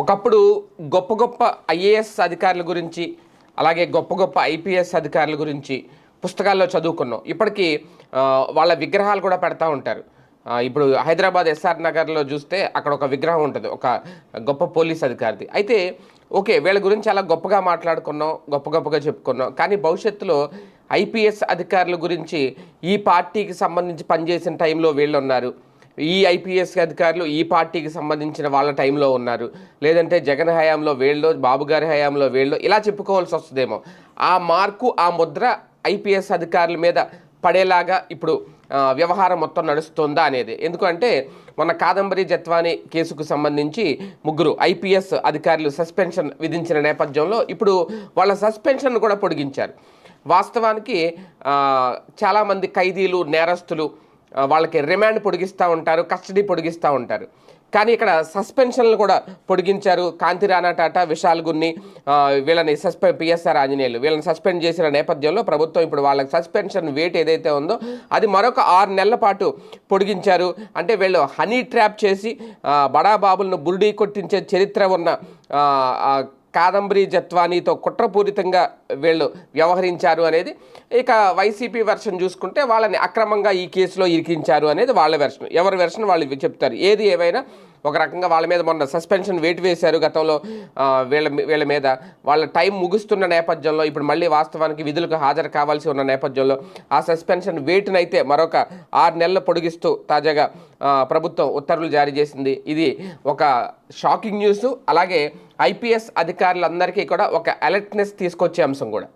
ఒకప్పుడు గొప్ప గొప్ప ఐఏఎస్ అధికారుల గురించి అలాగే గొప్ప గొప్ప ఐపీఎస్ అధికారుల గురించి పుస్తకాల్లో చదువుకున్నాం. ఇప్పటికీ వాళ్ళ విగ్రహాలు కూడా పెడతా ఉంటారు. ఇప్పుడు హైదరాబాద్ ఎస్ఆర్ నగర్లో చూస్తే అక్కడ ఒక విగ్రహం ఉంటుంది ఒక గొప్ప పోలీస్ అధికారిది. అయితే ఓకే వీళ్ళ గురించి అలా గొప్పగా మాట్లాడుకున్నాం గొప్ప గొప్పగా చెప్పుకున్నాం కానీ భవిష్యత్తులో ఐపీఎస్ అధికారుల గురించి ఈ పార్టీకి సంబంధించి పనిచేసిన టైంలో వీళ్ళు ఉన్నారు ఈ ఐపీఎస్ అధికారులు ఈ పార్టీకి సంబంధించిన వాళ్ళ టైంలో ఉన్నారు. లేదంటే జగన్ హయాంలో వీళ్ళు బాబు గారి హయాంలో వీళ్ళు ఇలా చెప్పుకోవాల్సి వస్తుందేమో. ఆ మార్కు ఆ ముద్ర ఐపీఎస్ అధికారుల మీద పడేలాగా ఇప్పుడు వ్యవహారం మొత్తం నడుస్తుందా అనేది. ఎందుకంటే మొన్న కాదంబరి జత్వాని కేసుకు సంబంధించి ముగ్గురు ఐపీఎస్ అధికారులు సస్పెన్షన్ విధించిన నేపథ్యంలో ఇప్పుడు వాళ్ళ సస్పెన్షన్ కూడా పొడిగించారు. వాస్తవానికి చాలామంది ఖైదీలు నేరస్తులు వాళ్ళకి రిమాండ్ పొడిగిస్తూ ఉంటారు కస్టడీ పొడిగిస్తూ ఉంటారు. కానీ ఇక్కడ సస్పెన్షన్లు కూడా పొడిగించారు. కాంతి రాణా టాటా విశాల్ గున్ని వీళ్ళని సస్పెండ్ పిఎస్ఆర్ ఆంజనేయులు. వీళ్ళని సస్పెండ్ చేసిన నేపథ్యంలో ప్రభుత్వం ఇప్పుడు వాళ్ళకి సస్పెన్షన్ వేట్ ఏదైతే ఉందో అది మరొక ఆరు నెలల పాటు పొడిగించారు. అంటే వీళ్ళు హనీ ట్రాప్ చేసి బడాబాబులను బడా బురుడీ కొట్టించే చరిత్ర ఉన్న కాదంబరి జత్వానీతో కుట్రపూరితంగా వీళ్ళు వ్యవహరించారు అనేది. ఇక వైసీపీ వెర్షన్ చూసుకుంటే వాళ్ళని అక్రమంగా ఈ కేసులో ఇరికించారు అనేది వాళ్ళ వెర్షన్ ఎవరి వెర్షన్ వాళ్ళు చెప్తారు. ఏది ఏమైనా ఒక రకంగా వాళ్ళ మీద మొన్న సస్పెన్షన్ వేటు వేశారు గతంలో వీళ్ళ వీళ్ళ మీద. వాళ్ళ టైం ముగుస్తున్న నేపథ్యంలో ఇప్పుడు మళ్ళీ వాస్తవానికి విధులకు హాజరు కావాల్సి ఉన్న నేపథ్యంలో ఆ సస్పెన్షన్ వేటునైతే మరొక ఆరు నెలలు పొడిగిస్తూ తాజాగా ప్రభుత్వం ఉత్తర్వులు జారీ చేసింది. ఇది ఒక షాకింగ్ న్యూస్ అలాగే ఐపీఎస్ అధికారులందరికీ కూడా ఒక అలర్ట్నెస్ తీసుకొచ్చే అంశం కూడా.